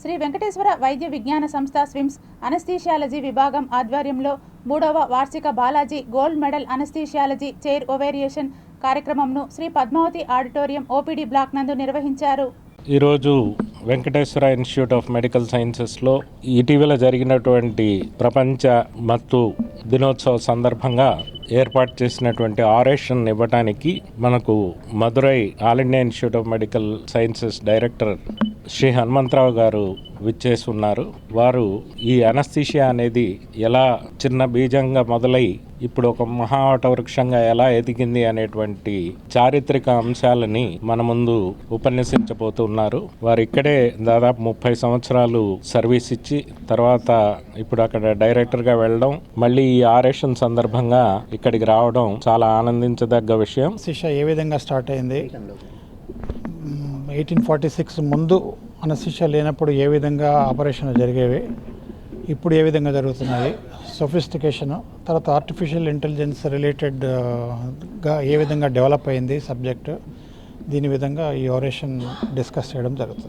శ్రీ వెంకటేశ్వర వైద్య విజ్ఞాన సంస్థ స్విమ్స్ అనస్థీషియాలజీ విభాగం ఆధ్వర్యంలో మూడవ వార్షిక Balaji gold medal anaesthesiology chair oration కార్యక్రమంను Sri Padmavathi auditorium OPD block నందు నిర్వహించారు. ఈరోజు వెంకటేశ్వర ఇన్స్టిట్యూట్ ఆఫ్ మెడికల్ సైన్సెస్లో ఇటీవల జరిగినటువంటి ప్రపంచ మత్తు దినోత్సవ సందర్భంగా ఏర్పాటు చేసినటువంటి ఆరేషన్ ఇవ్వడానికి మనకు Madurai All India Institute of Medical Sciences director Shri Hanumantharao గారు విచ్చేసి ఉన్నారు వారు ఈ అనస్థిషియా అనేది ఎలా చిన్న బీజంగా మొదలై ఇప్పుడు ఒక మహావట వృక్షంగా ఎలా ఎదిగింది అనేటువంటి చారిత్రక అంశాలని మన ముందు ఉపన్యసించబోతున్నారు. వారు ఇక్కడే దాదాపు ముప్పై సంవత్సరాలు సర్వీస్ ఇచ్చి తర్వాత ఇప్పుడు అక్కడ డైరెక్టర్గా వెళ్ళడం మళ్ళీ ఈ ఆరేషన్ సందర్భంగా ఇక్కడికి రావడం చాలా ఆనందించదగ్గ విషయం. శిష్య ఏ విధంగా స్టార్ట్ అయింది? ఎయిటీన్ ఫార్టీ సిక్స్ ముందు అనశిష్య లేనప్పుడు ఏ విధంగా ఆపరేషన్లు జరిగేవి? ఇప్పుడు ఏ విధంగా జరుగుతున్నాయి? సొఫిస్టికేషన్ తర్వాత ఆర్టిఫిషియల్ ఇంటెలిజెన్స్ రిలేటెడ్గా ఏ విధంగా డెవలప్ అయింది సబ్జెక్టు? దీని విధంగా ఈ ఆపరేషన్ డిస్కస్ చేయడం జరుగుతుంది.